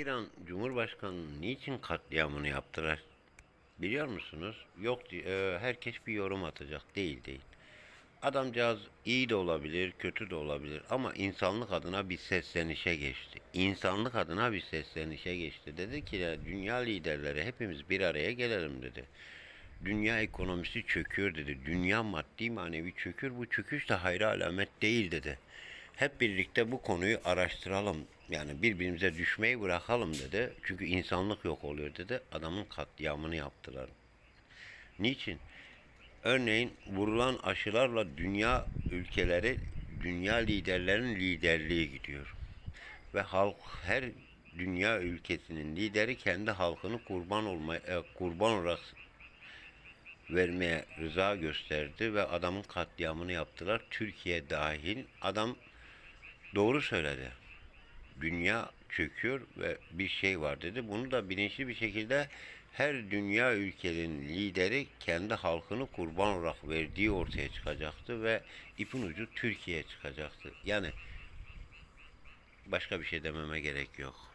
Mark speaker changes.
Speaker 1: İran Cumhurbaşkanı niçin katliamını yaptılar? Biliyor musunuz? Yok e, herkes bir yorum atacak. Değil değil. Adamcağız iyi de olabilir, kötü de olabilir ama insanlık adına bir seslenişe geçti. İnsanlık adına bir seslenişe geçti. Dedi ki ya, dünya liderleri hepimiz bir araya gelelim dedi. Dünya ekonomisi çöküyor dedi. Dünya maddi manevi çöküyor. Bu çöküş de hayra alamet değil dedi. Hep birlikte bu konuyu araştıralım. Yani birbirimize düşmeyi bırakalım dedi. Çünkü insanlık yok oluyor dedi. Adamın katliamını yaptılar. Niçin? Örneğin vurulan aşılarla dünya ülkeleri, dünya liderlerinin liderliği gidiyor. Ve halk her dünya ülkesinin lideri kendi halkını kurban olmaya e, kurban olarak vermeye rıza gösterdi ve adamın katliamını yaptılar. Türkiye dahil adam doğru söyledi. Dünya çöküyor ve bir şey var dedi. Bunu da bilinçli bir şekilde her dünya ülkenin lideri kendi halkını kurban olarak verdiği ortaya çıkacaktı ve ipin ucu Türkiye'ye çıkacaktı. Yani başka bir şey dememe gerek yok.